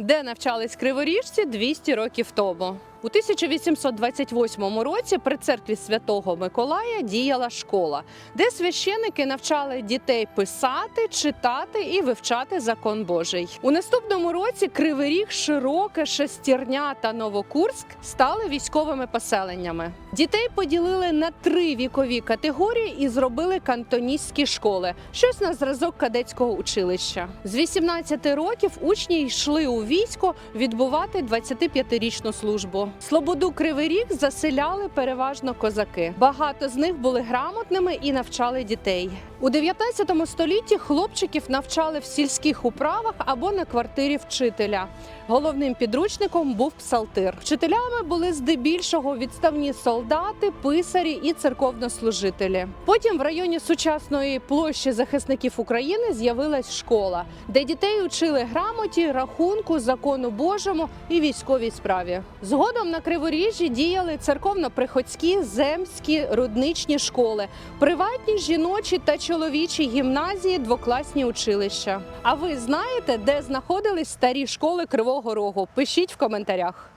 де навчались криворіжці 200 років тому. У 1828 році при церкві Святого Миколая діяла школа, де священики навчали дітей писати, читати і вивчати закон Божий. У наступному році Кривий Ріг, Широке, Шестірня та Новокурськ стали військовими поселеннями. Дітей поділили на три вікові категорії і зробили кантоністські школи, щось на зразок кадетського училища. З 18 років учні йшли у військо відбувати 25-річну службу. Слободу Кривий Ріг заселяли переважно козаки. Багато з них були грамотними і навчали дітей. У 19 столітті хлопчиків навчали в сільських управах або на квартирі вчителя. Головним підручником був псалтир. Вчителями були здебільшого відставні солдати, писарі і церковнослужителі. Потім в районі сучасної площі захисників України з'явилась школа, де дітей учили грамоті, рахунку, закону Божому і військовій справі. Згодом на Криворіжжі діяли церковно-приходські, земські, рудничні школи, приватні жіночі та чоловічі гімназії, двокласні училища. А ви знаєте, де знаходились старі школи Кривого Рогу? Пишіть в коментарях.